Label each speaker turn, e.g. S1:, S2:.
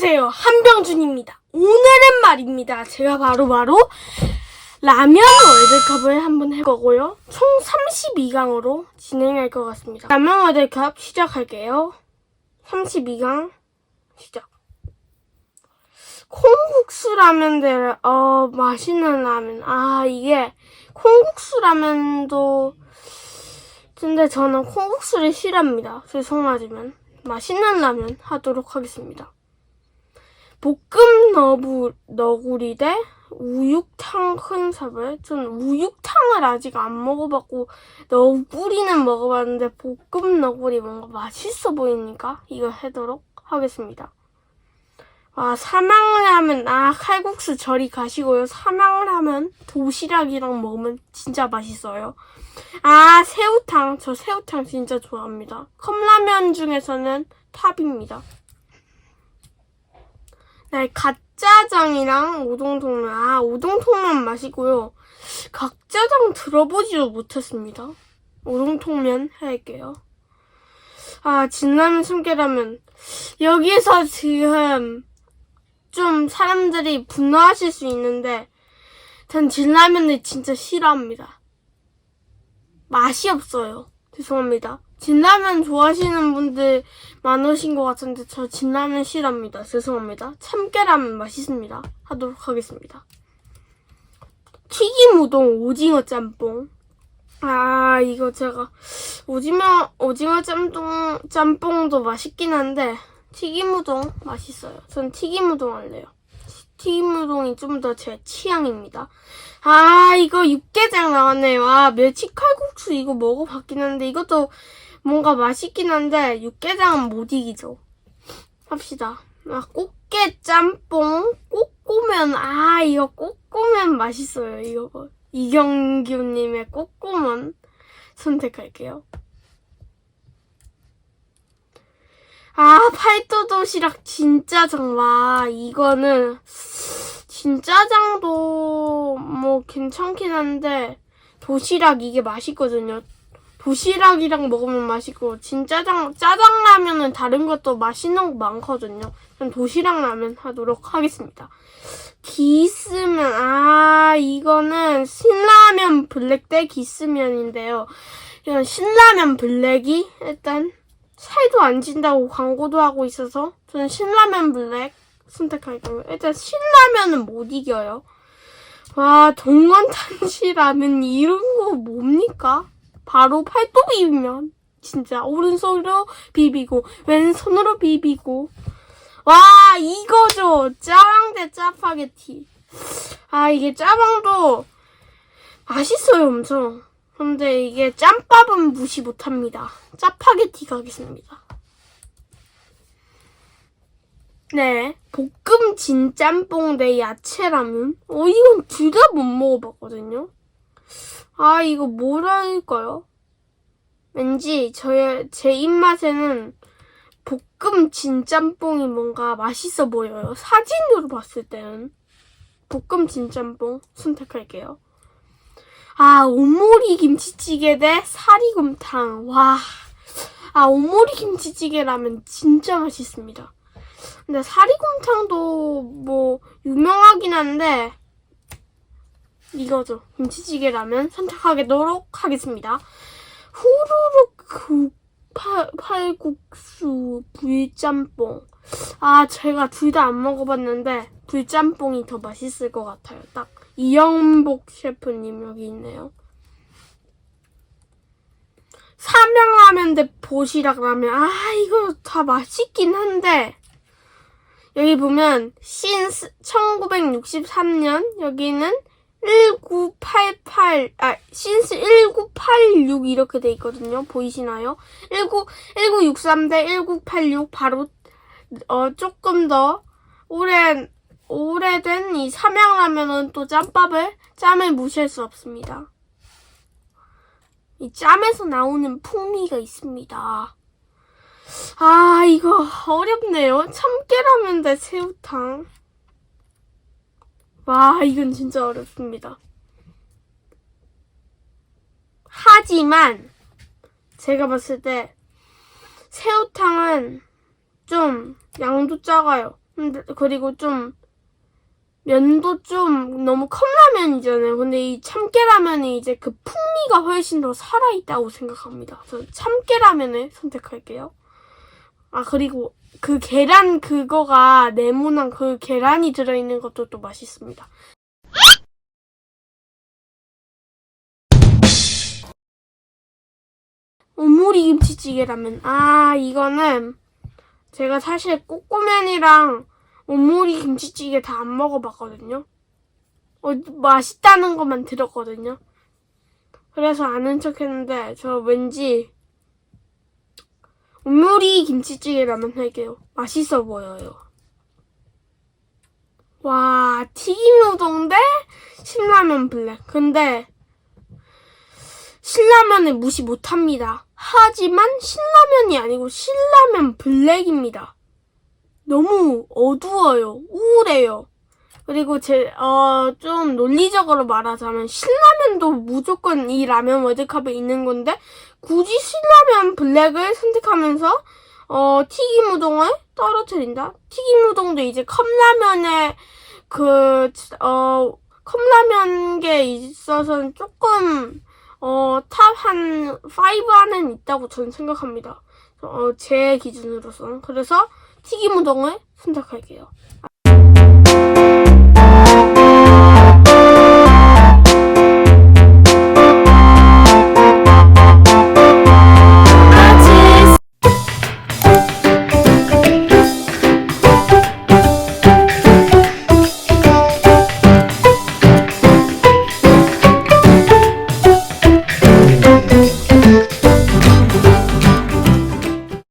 S1: 안녕하세요. 한병준입니다. 오늘은 말입니다. 제가 바로 바로 라면 월드컵을 한번 할 거고요. 총 32강으로 진행할 것 같습니다. 라면 월드컵 시작할게요. 32강 시작. 콩국수 라면 들, 어, 맛있는 라면. 아, 이게 콩국수 라면도 근데 저는 콩국수를 싫어합니다. 죄송하지만 맛있는 라면 하도록 하겠습니다. 볶음 너부, 너구리 대 우육탕 큰사발. 전 우육탕을 아직 안 먹어봤고 너구리는 먹어봤는데 볶음 너구리 뭔가 맛있어 보이니까 이거 하도록 하겠습니다. 아, 사망라면, 아, 칼국수 저리 가시고요. 사망라면 도시락이랑 먹으면 진짜 맛있어요. 아, 새우탕. 저 새우탕 진짜 좋아합니다. 컵라면 중에서는 탑입니다. 네, 갓짜장이랑 우동통면. 아, 우동통면 맛있고요. 각짜장 들어보지도 못했습니다. 우동통면 할게요. 아, 진라면 참깨라면. 여기서 지금 좀 사람들이 분노하실 수 있는데, 전 진라면을 진짜 싫어합니다. 맛이 없어요. 죄송합니다. 진라면 좋아하시는 분들 많으신 것 같은데 저 진라면 싫어합니다. 죄송합니다. 참깨라면 맛있습니다. 하도록 하겠습니다. 튀김 우동 오징어 짬뽕. 아 이거 제가 오징어 오징어 짬뽕 짬뽕도 맛있긴 한데 튀김 우동 맛있어요. 전 튀김 우동 할래요. 튀김 우동이 좀 더 제 취향입니다. 아, 이거 육개장 나왔네요. 아, 멸치 칼국수 이거 먹어봤긴 한데, 이것도 뭔가 맛있긴 한데, 육개장은 못 이기죠. 합시다. 아, 꽃게 짬뽕, 꼬꼬면, 아, 이거 꼬꼬면 맛있어요. 이거. 이경규님의 꼬꼬면 선택할게요. 아, 팔도 도시락 진짜 정말, 이거는, 진짜장도 뭐 괜찮긴 한데 도시락 이게 맛있거든요. 도시락이랑 먹으면 맛있고 진짜장 짜장 라면은 다른 것도 맛있는 거 많거든요. 전 도시락 라면 하도록 하겠습니다. 기스면 아 이거는 신라면 블랙 대 기스면인데요. 이건 신라면 블랙이 일단 살도 안 찐다고 광고도 하고 있어서 저는 신라면 블랙 선택할게요. 일단 신라면은 못 이겨요. 와 동원탄시라면 이런 거 뭡니까? 바로 비비면 진짜 오른손으로 비비고 왼손으로 비비고. 와 이거죠. 짜방 대 짜파게티. 아 이게 짜방도 맛있어요 엄청. 근데 이게 짬밥은 무시 못합니다. 짜파게티 가겠습니다. 네, 볶음 진짬뽕 대 야채라면? 어, 이건 둘 다 못 먹어봤거든요? 아, 이거 뭐랄까요? 왠지 저의, 제 입맛에는 볶음 진짬뽕이 뭔가 맛있어 보여요. 사진으로 봤을 때는. 볶음 진짬뽕 선택할게요. 아, 오모리 김치찌개 대 사리곰탕. 와. 아, 오모리 김치찌개라면 진짜 맛있습니다. 근데 사리곰탕도 뭐 유명하긴 한데 이거죠. 김치찌개 라면 선택하도록 하겠습니다. 후루룩 팔국수 불짬뽕. 아 제가 둘 다 안 먹어봤는데 불짬뽕이 더 맛있을 것 같아요. 딱 이영복 셰프님 여기 있네요. 삼양라면 대 보시락라면 아 이거 다 맛있긴 한데 여기 보면 신스 1963년 여기는 1988, 아, 신스 1986 이렇게 돼 있거든요. 보이시나요? 19, 1963 대 1986 바로, 어, 조금 더 오랜, 오래된 이 삼양라면은 또 짬밥을, 짬을 무시할 수 없습니다. 이 짬에서 나오는 풍미가 있습니다. 아, 이거 어렵네요. 참깨라면 대 새우탕. 와, 이건 진짜 어렵습니다. 하지만 제가 봤을 때 새우탕은 좀 양도 작아요. 그리고 좀 면도 좀 너무 컵라면이잖아요. 근데 이 참깨라면이 이제 그 풍미가 훨씬 더 살아있다고 생각합니다. 저는 참깨라면을 선택할게요. 아, 그리고 그 계란 그거가 네모난 그 계란이 들어있는 것도 또 맛있습니다. 오모리 김치찌개라면 아 이거는 제가 사실 꼬꼬면이랑 오모리 김치찌개 다 안 먹어봤거든요. 어, 맛있다는 것만 들었거든요. 그래서 아는 척 했는데 저 왠지 오모리 김치찌개라면 할게요. 맛있어 보여요. 와 튀김 우동 대 신라면 블랙. 근데 신라면을 무시 못합니다. 하지만 신라면이 아니고 신라면 블랙입니다. 너무 어두워요. 우울해요. 그리고 제, 어, 좀 논리적으로 말하자면 신라면도 무조건 이 라면 월드컵에 있는 건데 굳이 신라면 블랙을 선택하면서 어, 튀김 우동을 떨어뜨린다? 튀김 우동도 이제 컵라면에 그, 어, 컵라면계 있어서는 조금 어, 탑한 5 안에는 있다고 저는 생각합니다. 어, 제 기준으로서는. 그래서 튀김 우동을 선택할게요.